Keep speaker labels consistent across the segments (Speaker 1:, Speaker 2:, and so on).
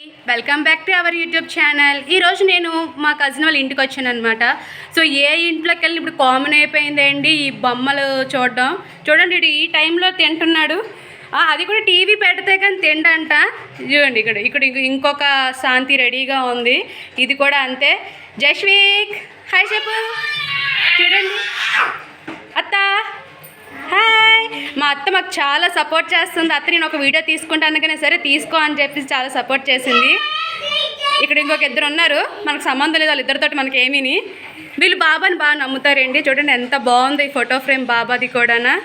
Speaker 1: Welcome back to our YouTube channel ఈరోజు నేను మా కజిన్ వాళ్ళ ఇంటికి వచ్చాను అనమాట సో ఏ ఇంట్లోకి వెళ్ళి ఇప్పుడు కామన్ అయిపోయింది అండి ఈ బొమ్మలు చూడడం. చూడండి ఇటు ఈ టైంలో తింటున్నాడు. అది కూడా టీవీ పెడితే కానీ తిండంట. చూడండి ఇక్కడ ఇక్కడ ఇంకొక శాంతి రెడీగా ఉంది. ఇది కూడా అంతే. జస్వీక్ హాయ్ చెప్పు మాకు చాలా సపోర్ట్ చేస్తుంది. అత్త నేను ఒక వీడియో తీసుకుంటాను కానీ సరే తీసుకో అని చెప్పి చాలా సపోర్ట్ చేసింది. ఇక్కడ ఇంకొక ఇద్దరు ఉన్నారు. మనకు సంబంధం లేదు వాళ్ళ ఇద్దరితో మనకి ఏమీని. వీళ్ళు బాబాని బాగా నమ్ముతారండి. చూడండి ఎంత బాగుంది ఈ ఫోటో ఫ్రేమ్ బాబాది కూడానా.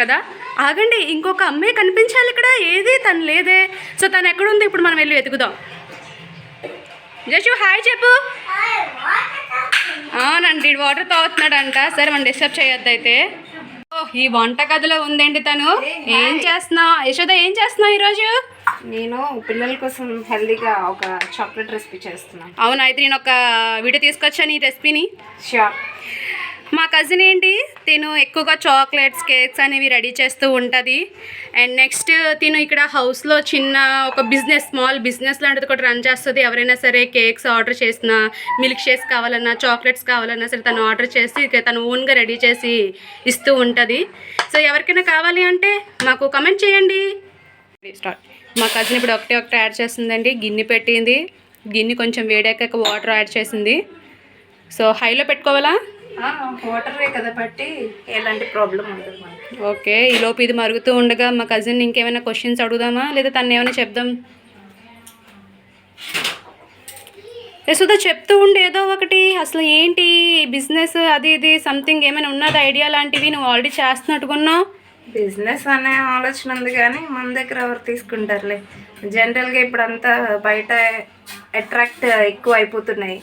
Speaker 1: కదా? ఆగండి ఇంకొక అమ్మాయి కనిపించాలి ఇక్కడ. ఏది? తను లేదే. సో తను ఎక్కడుంది? ఇప్పుడు మనం వెళ్ళి వెతుకుదాం. జషు హాయ్ చెప్పు. అవునండి వాటర్ తాగుతున్నాడంట. సరే మనం డిస్టర్బ్ చేయొద్దు అయితే. ఈ వంట గదిలో ఉందండి తను? ఏం చేస్తున్నావు? యశోద ఏం చేస్తున్నావు ఈరోజు?
Speaker 2: నేను పిల్లల కోసం హెల్దీగా ఒక చాక్లెట్ రెసిపీ చేస్తున్నాను.
Speaker 1: అవును? అయితే నేను ఒక వీడియో తీసుకొచ్చాను ఈ రెసిపీని?
Speaker 2: షూర్
Speaker 1: మా కజిన్ ఏంటి? తిను ఎక్కువగా చాక్లెట్స్ కేక్స్ అనేవి రెడీ చేస్తూ ఉంటుంది. అండ్ నెక్స్ట్ తిను ఇక్కడ హౌస్లో చిన్న ఒక బిజినెస్ స్మాల్ బిజినెస్ లాంటిది కూడా రన్ చేస్తుంది. ఎవరైనా సరే కేక్స్ ఆర్డర్ చేసినా మిల్క్ షేక్స్ కావాలన్నా చాక్లెట్స్ కావాలన్నా సరే తను ఆర్డర్ చేసి తను ఓన్గా రెడీ చేసి ఇస్తూ ఉంటుంది. సో ఎవరికైనా కావాలి అంటే మాకు కమెంట్ చేయండి. స్టార్ట్ మా కజిన్ ఇప్పుడు ఒకటే ఒకటి యాడ్ చేస్తుందండి. గిన్నె పెట్టింది. గిన్నె కొంచెం వేడాక వాటర్ యాడ్ చేసింది. సో హైలో పెట్టుకోవాలా?
Speaker 2: వాటరే కదా బట్టి ఎలాంటి ప్రాబ్లం ఉండదు మనకి.
Speaker 1: ఓకే ఈ లోపు ఇది మరుగుతూ ఉండగా మా కజిన్ ఇంకేమైనా క్వశ్చన్స్ అడుగుదామా? లేదా తను ఏమైనా చెప్దాం? యశోద చెప్తూ ఉండే ఏదో ఒకటి. అసలు ఏంటి బిజినెస్ అది ఇది? సంథింగ్ ఏమైనా ఉన్నది? ఐడియా లాంటివి నువ్వు ఆల్రెడీ చేస్తున్నట్టుకున్నావు
Speaker 2: బిజినెస్ అనే ఆలోచన ఉంది కానీ మన దగ్గర ఎవరు తీసుకుంటారులే. జనరల్గా ఇప్పుడు అంతా బయట అట్రాక్ట్ ఎక్కువ అయిపోతున్నాయి.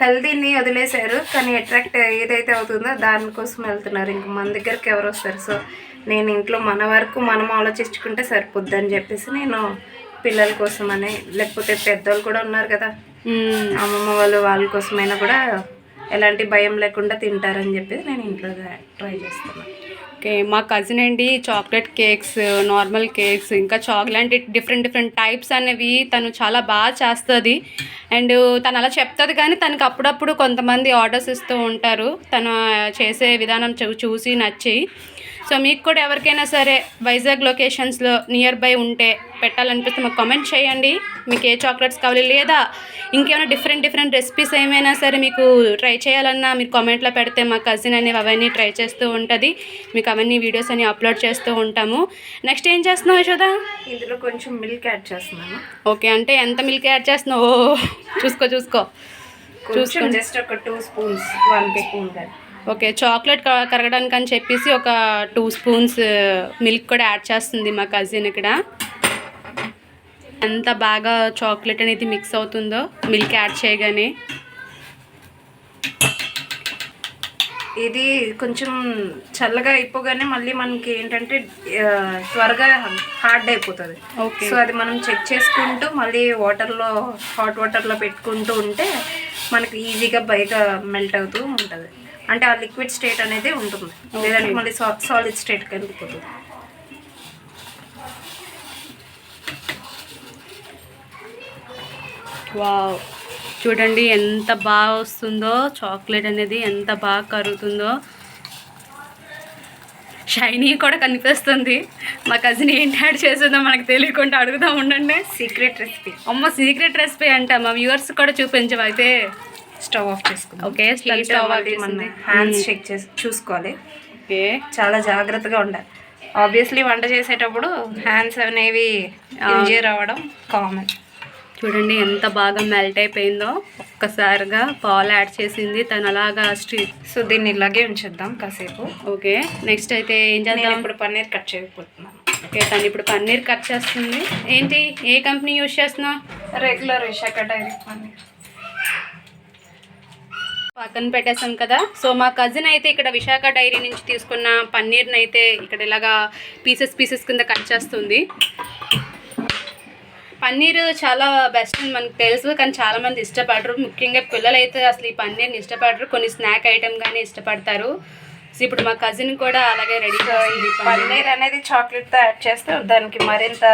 Speaker 2: హెల్తీని వదిలేశారు కానీ అట్రాక్ట్ ఏదైతే అవుతుందో దానికోసం వెళ్తున్నారు. ఇంక మన దగ్గరికి ఎవరు వస్తారు? సో నేను ఇంట్లో మన వరకు మనం ఆలోచించుకుంటే సరిపోద్ది అని చెప్పేసి నేను పిల్లల కోసమని లేకపోతే పెద్దోళ్ళు కూడా ఉన్నారు కదా.
Speaker 1: మ్మ్.
Speaker 2: అమ్మమ్మ వాళ్ళు వాళ్ళ కోసమైనా కూడా ఎలాంటి భయం లేకుండా తింటారని చెప్పేసి నేను ఇంట్లో ట్రై చేస్తున్నాను
Speaker 1: ఓకే మా కజిన్ అండి చాక్లెట్ కేక్స్ నార్మల్ కేక్స్ ఇంకా చాక్లెట్ డిఫరెంట్ డిఫరెంట్ టైప్స్ అనేవి తను చాలా బాగా చేస్తుంది. అండ్ తను అలా చెప్తుంది కానీ తనకి అప్పుడప్పుడు కొంతమంది ఆర్డర్స్ ఇస్తూ ఉంటారు. తను చేసే విధానం చూ చూసి నచ్చి. సో మీకు కూడా ఎవరికైనా సరే వైజాగ్ లొకేషన్స్లో నియర్ బై ఉంటే పెట్టాలనిపిస్తే మాకు కామెంట్ చేయండి. మీకు ఏ చాక్లెట్స్ కావాలి లేదా ఇంకేమైనా డిఫరెంట్ డిఫరెంట్ రెసిపీస్ ఏమైనా సరే మీకు ట్రై చేయాలన్నా మీరు కామెంట్లో పెడితే మా కజిన్ అనేవి అవన్నీ ట్రై చేస్తూ ఉంటుంది. మీకు అవన్నీ వీడియోస్ అని అప్లోడ్ చేస్తూ ఉంటాము. నెక్స్ట్ ఏం చేస్తున్నావు యశోద?
Speaker 2: ఇందులో కొంచెం మిల్క్ యాడ్ చేస్తున్నాను.
Speaker 1: ఓకే అంటే ఎంత మిల్క్ యాడ్ చేస్తున్నావు? చూసుకో చూసుకో.
Speaker 2: కొంచెం జస్ట్ ఒక two spoons one spoon
Speaker 1: okay chocolate కరగడానికి అని చెప్పేసి ఒక టూ స్పూన్స్ మిల్క్ కూడా యాడ్ చేస్తుంది మా కజిన్ ఇక్కడ. ఎంత బాగా చాక్లెట్ అనేది మిక్స్ అవుతుందో మిల్క్ యాడ్ చేయగానే.
Speaker 2: ఇది కొంచెం చల్లగా అయిపోగానే మళ్ళీ మనకి ఏంటంటే త్వరగా హార్డ్ అయిపోతుంది.
Speaker 1: ఓకే.
Speaker 2: సో అది మనం చెక్ చేసుకుంటూ మళ్ళీ వాటర్లో హాట్ వాటర్లో పెట్టుకుంటూ ఉంటే మనకి ఈజీగా బయట మెల్ట్ అవుతూ ఉంటుంది. అంటే ఆ లిక్విడ్ స్టేట్ అనేది ఉంటుంది. లేదంటే మళ్ళీ సాలిడ్ స్టేట్కి వెళ్ళిపోతుంది
Speaker 1: వావ్ చూడండి ఎంత బాగా వస్తుందో చాక్లెట్ అనేది ఎంత బాగా కరుగుతుందో. షైనీ కూడా కనిపిస్తుంది. మా కజిన్ ఏంటి యాడ్ చేసిందో మనకు తెలియకుండా అడుగుతూ ఉండండి.
Speaker 2: సీక్రెట్ రెసిపీ
Speaker 1: అమ్మ సీక్రెట్ రెసిపీ అంట. మా వ్యూవర్స్ కూడా చూపించవు అయితే?
Speaker 2: స్టవ్ ఆఫ్ చేసుకుందాం.
Speaker 1: ఓకే స్టవ్
Speaker 2: మన హ్యాండ్స్ చెక్ చేసి చూసుకోవాలి.
Speaker 1: ఓకే.
Speaker 2: చాలా జాగ్రత్తగా ఉండాలి. ఆబ్వియస్లీ వంట చేసేటప్పుడు హ్యాండ్స్ అనేవి ఇంజూర్ అవ్వడం కామన్
Speaker 1: చూడండి ఎంత బాగా మెల్ట్ అయిపోయిందో. ఒక్కసారిగా పాలు యాడ్ చేసింది. తను అలాగా స్ట్రీట్
Speaker 2: సో దీన్ని ఇలాగే ఉంచేద్దాం కాసేపు.
Speaker 1: ఓకే నెక్స్ట్ అయితే ఏం చేద్దాం?
Speaker 2: ఇప్పుడు పన్నీర్ కట్ చేయకపోతున్నాను
Speaker 1: ఓకే తను ఇప్పుడు పన్నీర్ కట్ చేస్తుంది. ఏంటి ఏ కంపెనీ యూజ్ చేస్తున్నావు
Speaker 2: రెగ్యులర్ విశాఖ డైరీ పన్నీర్.
Speaker 1: పక్కన పెట్టేసాం కదా. సో మా కజిన్ అయితే ఇక్కడ విశాఖ డైరీ నుంచి తీసుకున్న పన్నీర్ని అయితే ఇక్కడ ఇలాగా పీసెస్ పీసెస్ కింద కట్ చేస్తుంది. పన్నీర్ చాలా బెస్ట్ అని మనకు తెలుసు కానీ చాలామంది ఇష్టపడరు. ముఖ్యంగా పిల్లలు అయితే అసలు ఈ పన్నీర్ని ఇష్టపడరు. కొన్ని స్నాక్ ఐటెం కానీ ఇష్టపడతారు. సో ఇప్పుడు మా కజిన్ కూడా అలాగే రెడీ పన్నీర్.
Speaker 2: అనేది చాక్లెట్తో యాడ్ చేస్తే దానికి మరింత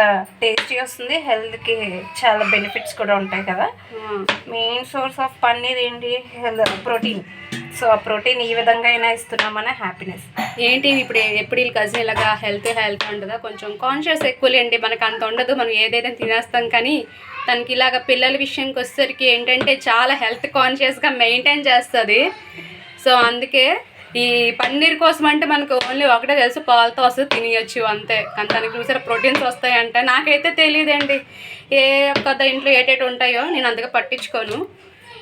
Speaker 2: టేస్టీ వస్తుంది. హెల్త్కి చాలా బెనిఫిట్స్ కూడా ఉంటాయి కదా. మెయిన్ సోర్స్ ఆఫ్ పన్నీర్ ఏంటి? ప్రోటీన్ సో ఆ ప్రోటీన్ ఈ విధంగా అయినా ఇస్తున్నామనే హ్యాపీనెస్
Speaker 1: ఏంటి? ఇప్పుడు ఎప్పుడు వీళ్ళ కజిన్ ఇలాగా హెల్త్ హెల్త్ ఉండదా కొంచెం కాన్షియస్ ఎక్కువలేండి మనకు అంత ఉండదు. మనం ఏదైతే తినేస్తాం కానీ తనకి ఇలాగ పిల్లల విషయంకి వచ్చేసరికి ఏంటంటే చాలా హెల్త్ కాన్షియస్గా మెయింటైన్ చేస్తుంది. సో అందుకే ఈ పన్నీర్ కోసం అంటే మనకు ఓన్లీ ఒకటే తెలుసు పాలతో వస్తుంది తినేయచ్చు అంతే. కానీ తనకి చూసారా ప్రోటీన్స్ వస్తాయంటే నాకైతే తెలియదండి ఏ ఒక్క ఇంట్లో ఏటేటి ఉంటాయో నేను అంతగా పట్టించుకోను.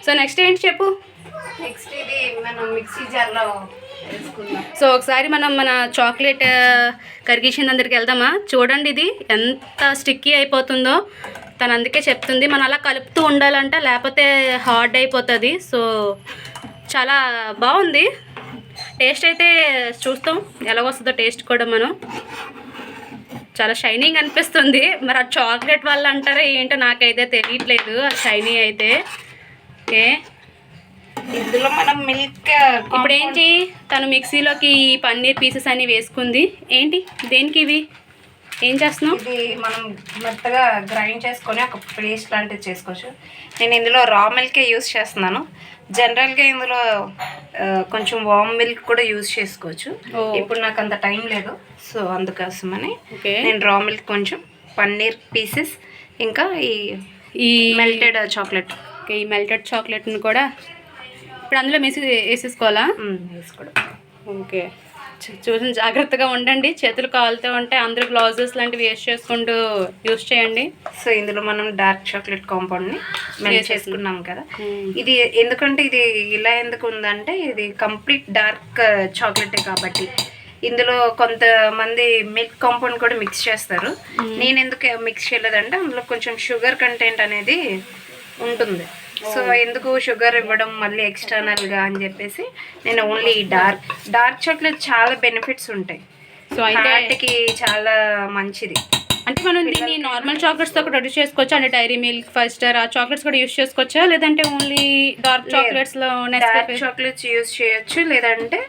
Speaker 1: సో నెక్స్ట్ ఏంటి చెప్పు?
Speaker 2: నెక్స్ట్ ఇది మనం మిక్సీ జార్లో
Speaker 1: సో ఒకసారి మనం మన చాక్లెట్ కరిగించిన దగ్గరికి వెళ్దామా? చూడండి ఇది ఎంత స్టిక్కీ అయిపోతుందో. తను అందుకే చెప్తుంది మనం అలా కలుపుతూ ఉండాలంట లేకపోతే హార్డ్ అయిపోతుంది. సో చాలా బాగుంది. టేస్ట్ అయితే చూస్తాం. ఎలా వస్తుందో టేస్ట్ కూడా మనం. చాలా షైనింగ్ అనిపిస్తుంది. మరి ఆ చాక్లెట్ వల్ల అంటారా ఏంటో నాకైతే తెలియట్లేదు. ఆ షైనీ అయితే. ఓకే
Speaker 2: ఇందులో మనం మిల్క్
Speaker 1: ఇప్పుడు ఏంటి తను మిక్సీలోకి ఈ పన్నీర్ పీసెస్ అన్ని వేసుకుంది. ఏంటి? దేనికి ఇవి? ఏం చేస్తున్నావు?
Speaker 2: ఇది మనం మెత్తగా గ్రైండ్ చేసుకొని ఒక పేస్ట్ లాంటిది చేసుకోవచ్చు. నేను ఇందులో రా మిల్కే యూస్ చేస్తున్నాను. జనరల్గా ఇందులో కొంచెం వామ్ మిల్క్ కూడా యూస్ చేసుకోవచ్చు. ఇప్పుడు నాకు అంత టైం లేదు సో అందుకోసమని
Speaker 1: ఓకే.
Speaker 2: నేను రా మిల్క్ కొంచెం పన్నీర్ పీసెస్ ఇంకా ఈ
Speaker 1: ఈ
Speaker 2: మెల్టెడ్ చాక్లెట్.
Speaker 1: ఓకే, ఈ మెల్టెడ్ చాక్లెట్ని కూడా ఇప్పుడు అందులో మిక్సీ వేసేసుకోవాలా?
Speaker 2: వేసుకోవడం.
Speaker 1: ఓకే. చూసి జాగ్రత్తగా ఉండండి. చేతులు కాలుతూ ఉంటే అందరూ గ్లౌజెస్ లాంటివి వేస్ట్ చేసుకుంటూ యూస్ చేయండి.
Speaker 2: సో ఇందులో మనం డార్క్ చాక్లెట్ కాంపౌండ్ని మెల్ట్
Speaker 1: వేసేసి.
Speaker 2: చేసుకున్నాం కదా.
Speaker 1: మ్మ్.
Speaker 2: ఇది ఎందుకంటే ఇది ఇలా ఎందుకు ఉందంటే ఇది కంప్లీట్ డార్క్ చాక్లెటే కాబట్టి. ఇందులో కొంతమంది మిల్క్ కాంపౌండ్ కూడా మిక్స్ చేస్తారు. నేను ఎందుకు మిక్స్ చేయలేదంటే అందులో కొంచెం షుగర్ కంటెంట్ అనేది ఉంటుంది. సో ఎందుకు షుగర్ ఇవ్వడం మళ్ళీ external గా అని చెప్పేసి నేను ఓన్లీ డార్క్ డార్క్ చాక్లెట్ చాలా బెనిఫిట్స్ ఉంటాయి.
Speaker 1: సో అయితే
Speaker 2: చాలా మంచిది.
Speaker 1: అంటే మనం దీన్ని నార్మల్ చాక్లెట్స్తో కూడా రెడీ చేసుకోవచ్చా? అంటే డైరీ మిల్క్ ఫైవ్ స్టార్ ఆ చాక్లెట్స్ కూడా యూస్ చేసుకోవచ్చా? లేదంటే ఓన్లీ డార్క్ చాక్లెట్స్లో
Speaker 2: డార్క్ చాక్లెట్స్ యూస్ చేయొచ్చు లేదంటే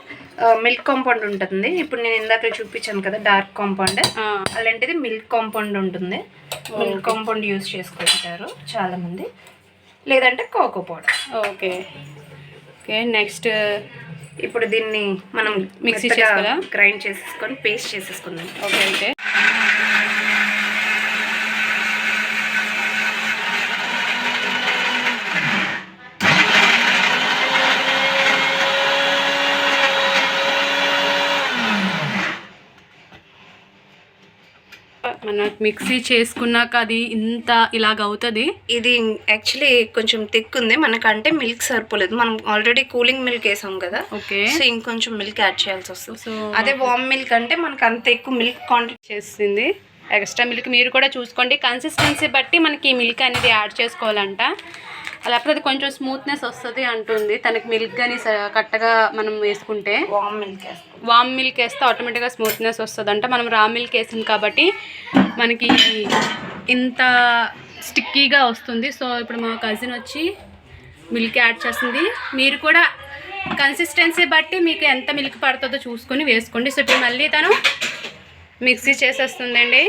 Speaker 2: మిల్క్ కాంపౌండ్ ఉంటుంది. ఇప్పుడు నేను ఇందాక చూపించాను కదా డార్క్ కాంపౌండ్ అలాంటిది మిల్క్ కాంపౌండ్ ఉంటుంది. మిల్క్ కాంపౌండ్ యూస్ చేసుకుంటారు చాలా మంది లేదంటే cocoa powder
Speaker 1: okay. Okay next
Speaker 2: ఇప్పుడు దీన్ని మనం
Speaker 1: మిక్సీ చేసుకోవాలా?
Speaker 2: గ్రైండ్ చేసేసుకొని పేస్ట్ చేసేసుకుందాం.
Speaker 1: ఓకే అయితే మన మిక్సీ చేసుకున్నాక అది ఇంత ఇలాగ అవుతుంది?
Speaker 2: ఇది యాక్చువల్లీ కొంచెం థిక్ ఉంది. మనకంటే మిల్క్ సరిపోలేదు. మనం ఆల్రెడీ కూలింగ్ మిల్క్ వేసాం కదా.
Speaker 1: ఓకే.
Speaker 2: సో ఇంకొంచెం మిల్క్ యాడ్ చేయాల్సి వస్తుంది.
Speaker 1: సో
Speaker 2: అదే వామ్ మిల్క్ అంటే మనకు అంత ఎక్కువ మిల్క్ క్వాంటిటీ
Speaker 1: చేసింది ఎక్స్ట్రా మిల్క్ మీరు కూడా చూసుకోండి. కన్సిస్టెన్సీ బట్టి మనకి మిల్క్ అనేది యాడ్ చేసుకోవాలంట. లేకపోతే అది కొంచెం స్మూత్నెస్ వస్తుంది అంటుంది. తనకి మిల్క్ కానీ కరెక్ట్గా మనం వేసుకుంటే
Speaker 2: వామ్ మిల్క్ వేస్తాం.
Speaker 1: వామ్ మిల్క్ వేస్తే ఆటోమేటిక్గా స్మూత్నెస్ వస్తుందంట. మనం రా మిల్క్ వేసింది కాబట్టి మనకి ఇంత స్టిక్కీగా వస్తుంది. సో ఇప్పుడు మా కజిన్ వచ్చి మిల్క్ యాడ్ చేస్తుంది. మీరు కూడా కన్సిస్టెన్సీ బట్టి మీకు ఎంత మిల్క్ పడుతుందో చూసుకొని వేసుకోండి. సో ఇప్పుడు మళ్ళీ తను మిక్సీ చేసేస్తుందండి.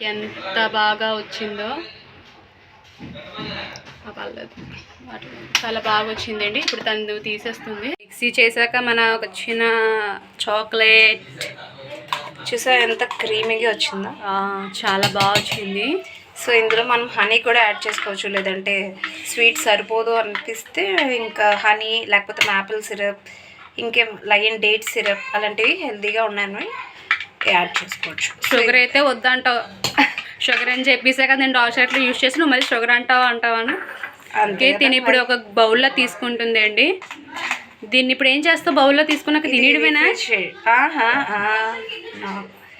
Speaker 1: ఎంత బాగా వచ్చిందో. పర్లేదు చాలా బాగా వచ్చిందండి. ఇప్పుడు తను తీసేస్తుంది. మిక్సీ చేశాక మన ఒక చిన్న చాక్లెట్
Speaker 2: చూసా ఎంత క్రీమీగా వచ్చిందో.
Speaker 1: చాలా బాగా వచ్చింది.
Speaker 2: సో ఇందులో మనం హనీ కూడా యాడ్ చేసుకోవచ్చు. లేదంటే స్వీట్ సరిపోదు అనిపిస్తే ఇంకా హనీ లేకపోతే యాపిల్ సిరప్ ఇంకేం లయన్ డేట్ సిరప్ అలాంటివి హెల్తీగా ఉన్నాను యాడ్ చేసుకోవచ్చు.
Speaker 1: షుగర్ అయితే వద్దంటావు. షుగర్ అని చెప్పేసే కదా నేను డార్క్ చాక్లెట్ యూస్ చేసి నువ్వు మళ్ళీ షుగర్ అంటావు అంటావని
Speaker 2: అంతే
Speaker 1: ఓకే తిని ఇప్పుడు ఒక బౌల్లో తీసుకుంటుంది అండి. దీన్ని ఇప్పుడు ఏం చేస్తావు? బౌల్లో తీసుకున్నాక తినేయడమేనా
Speaker 2: ఆహా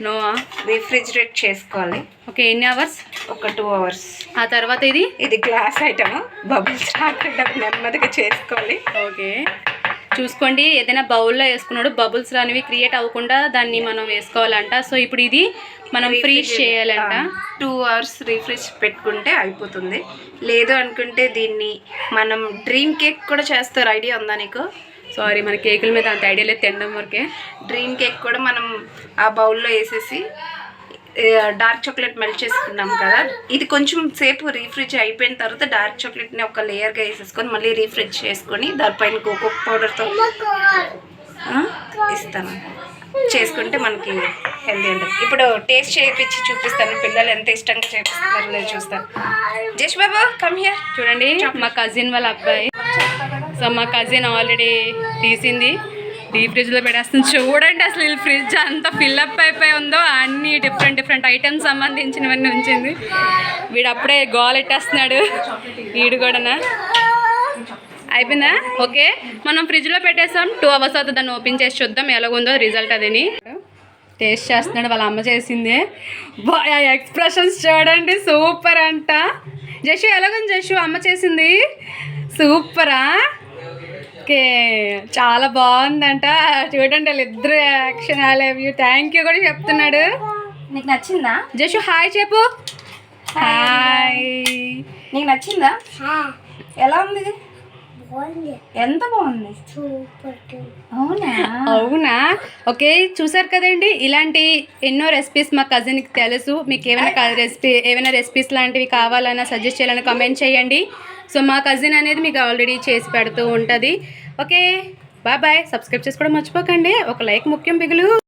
Speaker 1: నో.
Speaker 2: రిఫ్రిజిరేట్ చేసుకోవాలి.
Speaker 1: ఓకే ఎన్ని అవర్స్?
Speaker 2: ఒక టూ అవర్స్.
Speaker 1: ఆ తర్వాత ఇది?
Speaker 2: ఇది గ్లాస్ ఐటమ్. బబుల్స్ రాకుండా నెమ్మదిగా చేసుకోవాలి.
Speaker 1: ఓకే. చూసుకోండి. ఏదైనా బౌల్లో వేసుకున్నాడు బబుల్స్ అనేవి క్రియేట్ అవ్వకుండా దాన్ని మనం వేసుకోవాలంట. సో ఇప్పుడు ఇది మనం ఫ్రీజ్ చేయాలంట.
Speaker 2: టూ అవర్స్ రీఫ్రిజ్ పెట్టుకుంటే అయిపోతుంది. లేదు అనుకుంటే దీన్ని మనం డ్రీమ్ కేక్ కూడా చేస్తారు. ఐడియా ఉందా నీకు?
Speaker 1: సారీ మన కేకుల మీద అంత ఐడియా లేదు తినడం వరకే.
Speaker 2: డ్రీమ్ కేక్ కూడా మనం ఆ బౌల్లో వేసేసి డార్క్ చాక్లెట్ మెల్ట్ చేసుకున్నాం కదా. ఇది కొంచెం సేపు రీఫ్రిజ్ అయిపోయిన తర్వాత డార్క్ చాక్లెట్ని ఒక లేయర్గా వేసేసుకొని మళ్ళీ రీఫ్రిజ్ చేసుకొని దానిపైన కోకో పౌడర్తో ఇస్తాను. చేసుకుంటే మనకి హెల్దీ ఉంటుంది. ఇప్పుడు టేస్ట్ చేయించి చూపిస్తాను. పిల్లలు ఎంత ఇష్టంగా చేపిస్తున్నారో చూస్తాను. జస్ట్ బాబు కమ్ హియర్
Speaker 1: చూడండి మా కజిన్ వాళ్ళ అబ్బాయి. సో మా కజిన్ ఆల్రెడీ తీసింది. డీప్ ఫ్రిడ్జ్లో పెట్టేస్తుంది. చూడండి అసలు ఈ ఫ్రిడ్జ్ అంతా ఫిల్అప్ అయిపోయి ఉందో అన్ని డిఫరెంట్ డిఫరెంట్ ఐటమ్స్ సంబంధించినవన్నీ ఉంచింది. వీడు అప్పుడే గోలెట్టేస్తున్నాడు వీడు కూడానా? అయిపోయిందా? ఓకే. మనం ఫ్రిడ్జ్లో పెట్టేసాం. టూ అవర్స్ అవుతుంది. దాన్ని ఓపెన్ చేసి చూద్దాం. ఎలాగుందో రిజల్ట్ అదని. టేస్ట్ చేస్తున్నాడు. వాళ్ళ అమ్మ చేసిందే. ఎక్స్ప్రెషన్స్ చూడండి. సూపర్ అంట. జషు ఎలాగుంది జషు? అమ్మ చేసింది. సూపరా? ఓకే చాలా బాగుందంట. చూడండి వాళ్ళిద్దరు action I love you. Thank you కూడా చెప్తున్నాడు.
Speaker 2: నీకు నచ్చిందా?
Speaker 1: జషు హాయ్ చెప్పు. హాయ్
Speaker 2: నీకు నచ్చిందా? ఎలా ఉంది? ఎంత బాగుంది? అవునా?
Speaker 1: అవునా? ఓకే చూసారు కదండి ఇలాంటి ఎన్నో రెసిపీస్ మా కజిన్కి తెలుసు. మీకు ఏమైనా రెసిపీ ఏమైనా రెసిపీస్ లాంటివి కావాలన్నా సజెస్ట్ చేయాలని కమెంట్ చేయండి. సో మా కజిన్ అనేది మీకు ఆల్రెడీ చేసి పెడుతూ ఉంటుంది. Okay bye bye. సబ్స్క్రైబ్ చేసుకోవడం మర్చిపోకండి. ఒక లైక్ ముఖ్యం బిగులు.